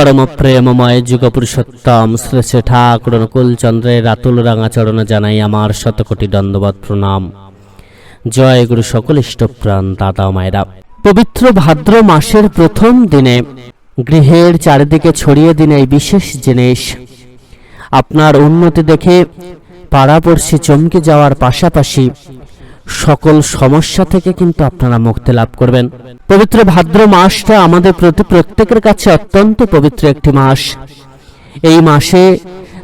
পরম প্রেমময় যুগ পুরুষোত্তম শ্রী শ্রী ঠাকুর কুলচন্দ্রের রাতুল রাঙা চরণে জানাই আমার শতকোটি দণ্ডবত প্রণাম। জয় গুরু সকল ইষ্টপ্রাণ দাদা মায়েরা। পবিত্র ভাদ্র মাসের প্রথম দিনে গৃহের চারিদিকে ছড়িয়ে দিন এই বিশেষ জিনিস। আপনার উন্নতি দেখে পাড়াপড়শি চমকে যাওয়ার পাশাপাশি সকল সমস্যা থেকে কিন্তু আপনারা মুক্তি লাভ করবেন। পবিত্র ভাদ্র মাসটা আমাদের প্রতি প্রত্যেকের কাছে অত্যন্ত পবিত্র একটি মাস। এই মাসে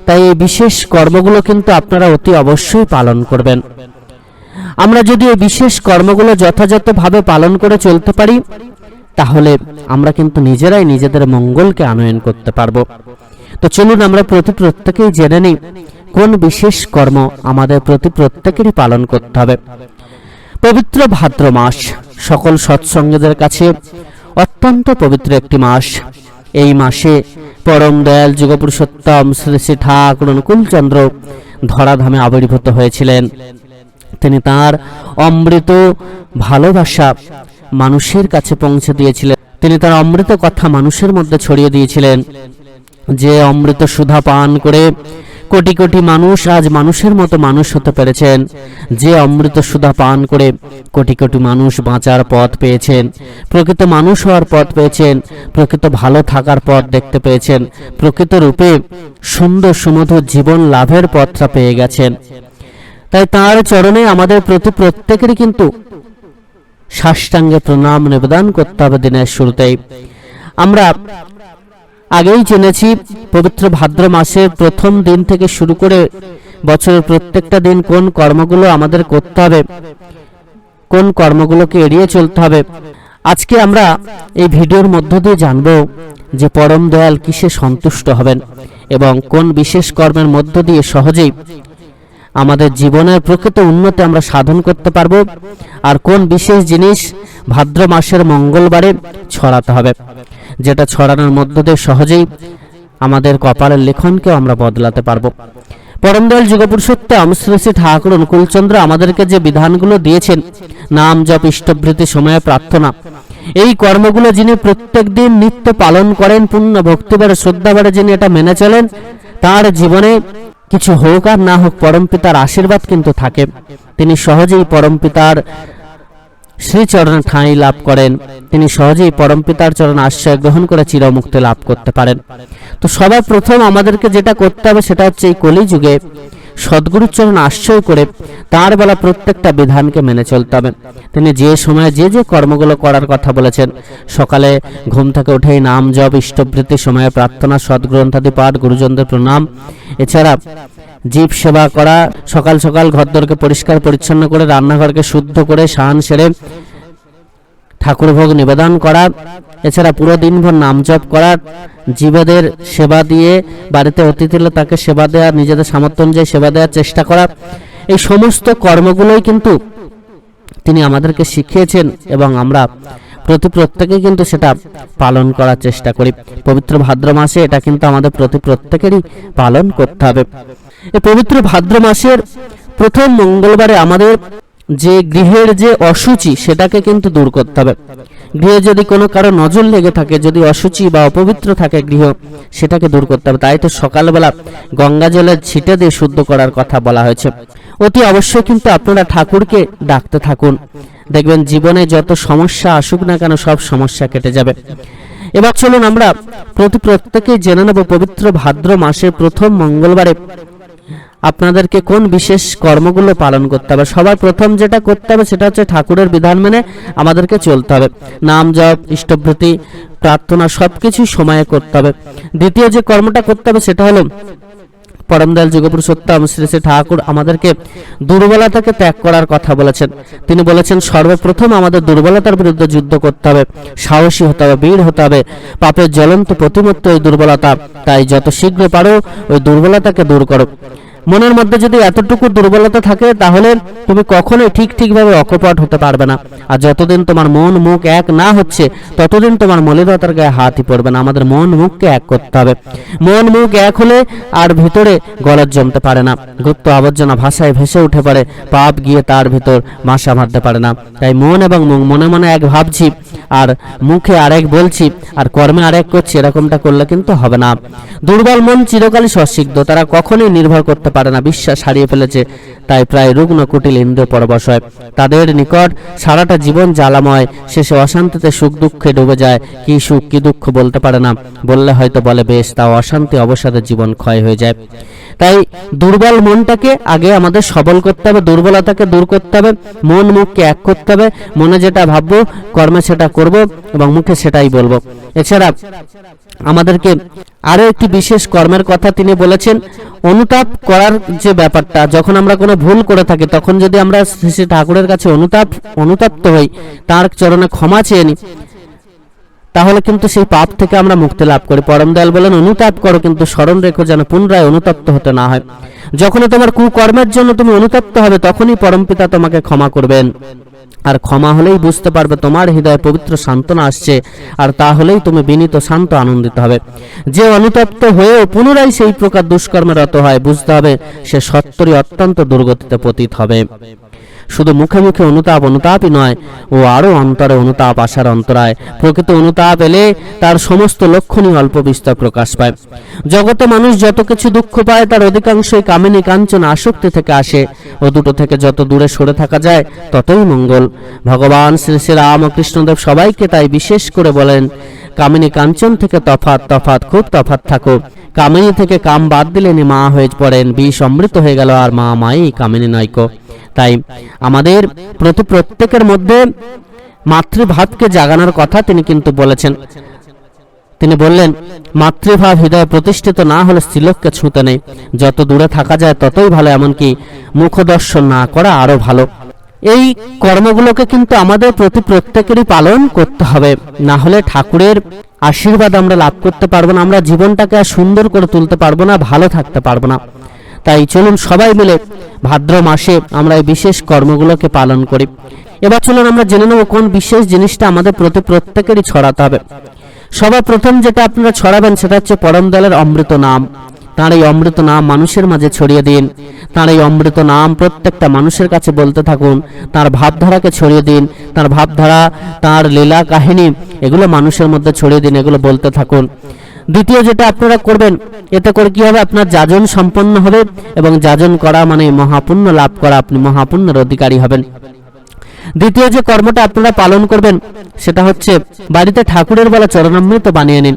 তাই এই বিশেষ কর্মগুলো কিন্তু আপনারা অতি অবশ্যই পালন করবেন। আমরা যদি এই বিশেষ কর্মগুলো যথাযথভাবে পালন করে চলতে পারি, তাহলে আমরা কিন্তু নিজেরাই নিজেদের মঙ্গলকে আনয়ন করতে পারব। তো চলুন আমরা প্রতি প্রত্যেকেই জেনে নিই, কোন বিশেষ কর্ম আমাদের প্রতি প্রত্যেকেরই পালন করতে হবে। পবিত্র ভাদ্র মাস। সকল সৎসঙ্গীদের কাছে অত্যন্ত পবিত্র একটি মাস। এই মাসে পরম দয়াল যুগপুরুষোত্তম শ্রী শ্রী ঠাকুর অনুকূলচন্দ্র ধরাধামে আবির্ভূত হয়েছিলেন। তিনি তার অমৃত ভালোবাসা মানুষের কাছে পৌঁছে দিয়েছিলেন। তিনি তার অমৃত কথা মানুষের মধ্যে ছড়িয়ে দিয়েছিলেন। যে অমৃত সুধা পান করে কোটি কোটি মানুষ আজ মানুষের মতো মানুষ হতে পেরেছেন। যে অমৃত সুধা পান করে কোটি কোটি মানুষ বাঁচার পথ পেয়েছেন। প্রকৃত মানুষ হওয়ার পথ পেয়েছেন। প্রকৃত ভালো থাকার পথ দেখতে পেয়েছেন। প্রকৃত রূপে সুন্দর সুমধুর জীবন লাভের পথটা পেয়ে গেছেন। তাই তার চরণে আমাদের প্রতি প্রত্যেকেরই কিন্তু সাষ্টাঙ্গে প্রণাম নিবেদন করতে হবে দিনের শুরুতেই। আমরা আগেই জেনেছি, পবিত্র ভাদ্র মাসের প্রথম দিন থেকে শুরু করে বছরের প্রত্যেকটা দিন কোন কর্মগুলো আমাদের করতে হবে, কোন কর্মগুলোকে এড়িয়ে চলতে হবে। আজকে আমরা এই ভিডিওর মধ্য দিয়ে জানব যে পরম দয়াল কিসে সন্তুষ্ট হবেন এবং কোন বিশেষ কর্মের মধ্য দিয়ে সহজেই আমাদের জীবনের প্রকৃত উন্নতি আমরা সাধন করতে পারব, আর কোন বিশেষ জিনিস ভাদ্র মাসের মঙ্গলবারে ছড়াতে হবে। যেটা ছড়ানোর মধ্য দিয়ে সহজেই আমাদের কপালের লেখনকেও আমরা বদলাতে পারব। পরমদয়াল যুগপুরুষোত্তম শ্রী শ্রী ঠাকুর অনুকূলচন্দ্র আমাদেরকে যে বিধানগুলো দিয়েছেন, নাম জপ, ইষ্টবৃত্তি, সময়ে প্রার্থনা, এই কর্মগুলো যিনি প্রত্যেক দিন নিত্য পালন করেন, পূর্ণ ভক্তিবারে শ্রদ্ধাবারে যিনি এটা মেনে চলেন, তার জীবনে কিছু হোক আর না হোক, পরমপিতার আশীর্বাদ কিন্তু থাকে। তিনি সহজেই পরমপিতার শ্রীচরণে ঠাঁই লাভ করেন। তিনি সহজেই পরমপিতার চরণ আশ্রয় গ্রহণ করে চিরমুক্তি লাভ করতে পারেন। তো সবার প্রথম আমাদেরকে যেটা করতে হবে সেটা হচ্ছে এই কলিযুগে সদ্গুরুর চরণ আশ্রয় করে তার বেলা প্রত্যেকটা বিধানকে মেনে চলতে হবে। তিনি যে সময়ে যে যে কর্মগুলো করার কথা বলেছেন, সকালে ঘুম থেকে উঠেই নাম জপ, ইষ্টবৃত্তি, সময়ে প্রার্থনা, সদ্গ্রন্থাদি পাঠ, গুরুজনদের প্রণাম। এছাড়া জীব সেবা করা, সকাল সকাল ঘরদরকে পরিষ্কার পরিচ্ছন্ন করে, রান্নাঘরকে শুদ্ধ করে, সাহান সেরে ঠাকুর ভোগ নিবেদন করা, এছাড়া পুরো দিনভর নাম জপ করা, জীবেদের সেবা দিয়ে বাড়িতে অতিথি তাকে সেবা দেওয়া, নিজেদের সামর্থ্য অনুযায়ী সেবা দেওয়ার চেষ্টা করা। এই সমস্ত কর্মগুলোই কিন্তু তিনি আমাদেরকে শিখিয়েছেন এবং আমরা প্রতি প্রত্যেকে কিন্তু সেটা পালন করার চেষ্টা করি। পবিত্র ভাদ্র মাসে এটা কিন্তু আমাদের প্রতি প্রত্যেকেরই পালন করতে হবে। এই পবিত্র ভাদ্র মাসের প্রথম মঙ্গলবারে আমাদের যে গৃহের যে অসুচি সেটাকে কিন্তু দূর করতে হবে। গৃহে যদি কোনো কারও নজর লেগে থাকে, যদি অসুচি বা অপবিত্র থাকে গৃহ, সেটাকে দূর করতে হবে। তাই তো সকালবেলা গঙ্গা জলের ছিটে দিয়ে শুদ্ধ করার কথা বলা হয়েছে। অতি অবশ্যই কিন্তু আপনারা ঠাকুরকে ডাকতে থাকুন। দেখবেন জীবনে যত সমস্যা আসুক না কেন, সব সমস্যা কেটে যাবে। এবার চলুন আমরা প্রতি প্রত্যেকেই জেনে নেব পবিত্র ভাদ্র মাসের প্রথম মঙ্গলবারে আপনাদেরকে কোন বিশেষ কর্মগুলো পালন করতে হবে? সবার প্রথম যেটা করতে হবে সেটা হচ্ছে ঠাকুরের বিধান মেনে আমাদেরকে চলতে হবে। নাম জপ, ইষ্টভৃতি, প্রার্থনা সব কিছুই সময়ে করতে হবে। দ্বিতীয় যে কর্মটা করতে হবে সেটা হলো পরমদয়াল যুগপুরুষোত্তম শ্রী শ্রী ঠাকুর আমাদেরকে দুর্বলতাকে ত্যাগ করার কথা বলেছেন। তিনি বলেছেন, সর্বপ্রথম আমাদের দুর্বলতার বিরুদ্ধে যুদ্ধ করতে হবে। সাহসী হতে হবে, বীর হতে হবে। পাপের জ্বলন্ত প্রতিমত্ত ওই দুর্বলতা। তাই যত শীঘ্র পারো, ওই দুর্বলতাকে দূর করো। মনের মধ্যে যদি এতটুকু দুর্বলতা থাকে, তাহলে তুমি কখনোই ঠিক ঠিকভাবে অকপট হতে পারবে না। আর যতদিন তোমার মন মুখ এক না হচ্ছে, ততদিন তোমার মলিনতার গায়ে হাতই পড়বে না। আমাদের মন মুখকে এক করতে হবে। মন মুখ এক হলে আর ভিতরে গলদ জমতে পারে না। গুপ্ত আবর্জনা ভাষায় ভেসে উঠে পারে পাপ গিয়ে তার ভিতর মাসা মারতে পারে না। তাই মন এবং মুখ মনে মনে এক ভাবছি আর মুখে আরেক বলছি, আর কর্মে আরেক করছি, এরকমটা করলে কিন্তু হবে না। দুর্বল মন চিরকালই সসিদ্ধ তারা কখনোই নির্ভর করতে পারে না, বিশ্বাস হারিয়ে ফেলেছে, তাই প্রায় রুগ্ন কুটিল ইন্দ্রিয় পরবশ হয় তাদের নিকট সারাটা জীবন জ্বালাময়, শেষে অশান্তিতে সুখ দুঃখে ডুবে যায়, কি সুখ কি দুঃখ বলতে পারে না, বললে হয়তো বলে, বেশ তা অশান্তি অবসাদে জীবন ক্ষয় হয়ে যায়। তাই দুর্বল মনটাকে আগে আমাদের সবল করতে হবে, দুর্বলতাকে দূর করতে হবে, মন মুখকে এক করতে হবে, মনে যেটা ভাববো, কর্মে সেটা করব এবং মুখে সেটাই বলব। এছাড়া আমাদেরকে আরও একটি বিশেষ কর্মের কথা তিনি বলেছেন, অনুতাপ করার যে ব্যাপারটা, যখন আমরা কোনো ভুল করে থাকি, তখন যদি আমরা শ্রী ঠাকুরের কাছে অনুতাপ, অনুতাপ্ত হই, তার চরণে ক্ষমা চেয়ে নিই তাহলে কিন্তু সেই পাপ থেকে আমরা মুক্তি লাভ করি। পরম দয়াল বলেন, অনুতাপ করো কিন্তু স্মরণ রেখো যেন পুনরায় অনুতপ্ত হতে না হয়। যখনই তোমার কুকর্মের জন্য তুমি অনুতপ্ত হবে, তখনই পরমপিতা তোমাকে ক্ষমা করবেন। আর ক্ষমা হলেই বুঝতে পারবে তোমার হৃদয়ে পবিত্র সান্ত্বনা আসছে, আর তা হলেই তুমি বিনীত, শান্ত, আনন্দিত হবে। যে অনুতপ্ত হয়েও পুনরায় সেই প্রকার দুষ্কর্মে রত হয়, বুঝতে হবে সে সত্তরই অত্যন্ত দুর্গতিতে পতিত হবে। শুধু মুখে মুখে অনুতাপ অনুতাপই নয়, ও আরও অন্তরে অনুতাপ আসার অন্তরায়। প্রকৃত অনুতাপ এলে তার সমস্ত লক্ষণই অল্প বিস্তর প্রকাশ পায়। জগতে মানুষ যত কিছু দুঃখ পায়, তার অধিকাংশই কামিনী কাঞ্চন আসক্তি থেকে আসে। ও দুটো থেকে যত দূরে সরে থাকা যায়, ততই মঙ্গল। ভগবান শ্রী শ্রী রামকৃষ্ণদেব সবাইকে তাই বিশেষ করে বলেন, কামিনী কাঞ্চন থেকে তফাত তফাত খুব তফাত থাকো। কামিনী থেকে কাম বাদ দিলেনি মা হয়ে পড়েন, বিষ অমৃত হয়ে গেল আর মা মাই কামিনী নয়কো তাই আমাদের প্রতি প্রত্যেকের মধ্যে মাতৃভাবকে জাগানোর কথা তিনি কিন্তু বলেছেন। তিনি বললেন, মাতৃভাব হৃদয়ে প্রতিষ্ঠিত না হলে স্ত্রীলোককে ছুঁতে নেই। যত দূরে থাকা যায় ততই ভালো, এমনকি মুখদর্শন না করা আরও ভালো। এই কর্মগুলোকে কিন্তু আমাদের প্রতি প্রত্যেকেরই পালন করতে হবে। না হলে ঠাকুরের আশীর্বাদ আমরা লাভ করতে পারব না, আমরা জীবনটাকে সুন্দর করে তুলতে পারব না, ভালো থাকতে পারব না। তাই চলুন সবাই মিলে ভাদ্র মাসে আমরা এই বিশেষ কর্মগুলোকে পালন করি। এবার চলুন আমরা জেনে নেব কোন বিশেষ জিনিসটা আমাদের প্রতি প্রত্যেকেরই ছড়াতে হবে। সবার প্রথম যেটা আপনারা ছড়াবেন সেটা হচ্ছে পরম দলের অমৃত নাম। তার এই অমৃত নাম মানুষের মাঝে ছড়িয়ে দিন। তার এই অমৃত নাম প্রত্যেকটা মানুষের কাছে বলতে থাকুন। তার ভাবধারাকে ছড়িয়ে দিন। তার ভাবধারা, তার লীলা কাহিনী, এগুলো মানুষের মধ্যে ছড়িয়ে দিন, এগুলো বলতে থাকুন। দ্বিতীয় যেটা আপনারা করবেন, এতে করে কি হবে? আপনার যাজন সম্পন্ন হবে এবং যাজন করা মানে মহাপুণ্য লাভ করা, আপনি মহাপুণ্যের অধিকারী হবেন। দ্বিতীয় যে কর্মটা আপনারা পালন করবেন, সেটা হচ্ছে বাড়িতে ঠাকুরের বেলা চরণামৃত বানিয়ে নিন।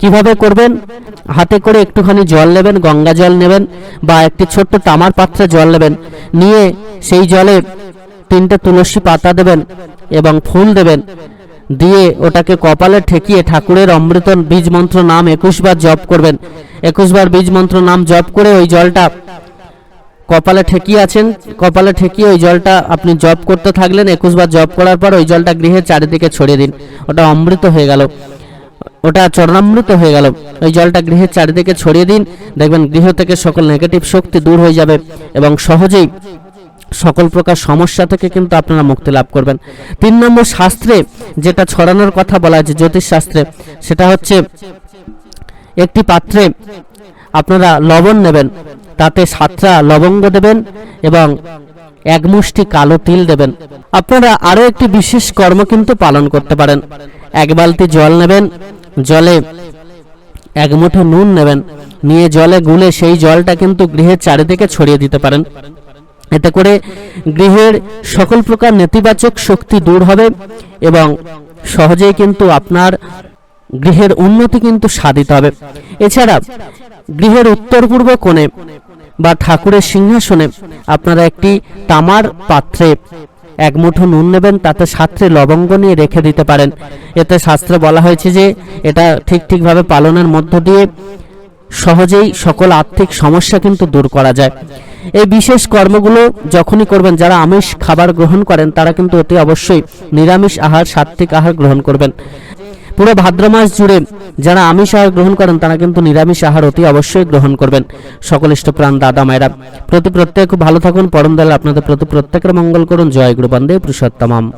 কীভাবে করবেন? হাতে করে একটুখানি জল নেবেন, গঙ্গা জল নেবেন বা একটি ছোট্ট তামার পাত্রে জল নেবেন। নিয়ে সেই জলে তিনটে তুলসী পাতা দেবেন এবং ফুল দেবেন। দিয়ে ওটাকে কপালে ঠেকিয়ে ঠাকুরের অমৃত বীজ মন্ত্র নাম একুশবার জপ করবেন। একুশবার বীজ মন্ত্র নাম জপ করে ওই জলটা কপালে ঠেকিয়ে আছেন। কপালে ঠেকিয়ে ওই জলটা আপনি জপ করতে থাকলেন, একুশবার জপ করার পর ওই জলটা গৃহের চারিদিকে ছড়িয়ে দিন। ওটা অমৃত হয়ে গেল। ওটা চরণামৃত হয়ে গেল। ওই জলটা গৃহের চারিদিকে ছড়িয়ে দিন। দেখবেন গৃহ থেকে সকল নেগেটিভ শক্তি দূর হয়ে যাবে এবং সহজেই সকল প্রকার সমস্যা থেকে কিন্তু আপনারা মুক্তি লাভ করবেন। তিন নম্বর শাস্ত্রে যেটা ছড়ানোর কথা বলা আছে জ্যোতিষ শাস্ত্রে, সেটা হচ্ছে একটি পাত্রে আপনারা লবণ নেবেন, তাতে সাতটা লবঙ্গ দেবেন এবং এক মুষ্টি কালো তিল দেবেন। আপনারা আরও একটি বিশেষ কর্ম কিন্তু পালন করতে পারেন। এক বালতি জল নেবেন, জলে এক মুঠো নুন নেবেন, নিয়ে জলে গুলে সেই জলটা কিন্তু গৃহের চারিদিকে ছড়িয়ে দিতে পারেন। এতে করে গৃহের সকল প্রকার নেতিবাচক শক্তি দূর হবে এবং সহজেই কিন্তু আপনার গৃহের উন্নতি কিন্তু সাধিত হবে। এছাড়া গৃহের উত্তর পূর্ব কোণে বা ঠাকুরের সিংহাসনে আপনারা একটি তামার পাত্রে এক মুঠো নুন নেবেন, তাতে সাত্রে লবঙ্গ নিয়ে রেখে দিতে পারেন। এতে শাস্ত্রে বলা হয়েছে যে, এটা ঠিক ঠিকভাবে পালনের মধ্য দিয়ে সহজেই সকল আর্থিক সমস্যা কিন্তু দূর করা যায়। এই বিশেষ কর্মগুলো যখনই করবেন, যারা আমিষ খাবার গ্রহণ করেন, তারা কিন্তু অতি অবশ্যই নিরামিষ আহার, সাত্ত্বিক আহার গ্রহণ করবেন। পুরো ভাদ্র মাস জুড়ে যারা আমিষ আহার গ্রহণ করেন, তারা কিন্তু নিরামিষ আহার অতি অবশ্যই গ্রহণ করবেন। সকল ইষ্টপ্রাণ দাদা, মায়েরা, প্রতি প্রত্যেক ভালো থাকুন, পরম দয়াল আপনাদের প্রতি প্রত্যেকের মঙ্গল করুন। জয় গুরু বন্দে পুরুষোত্তমাম।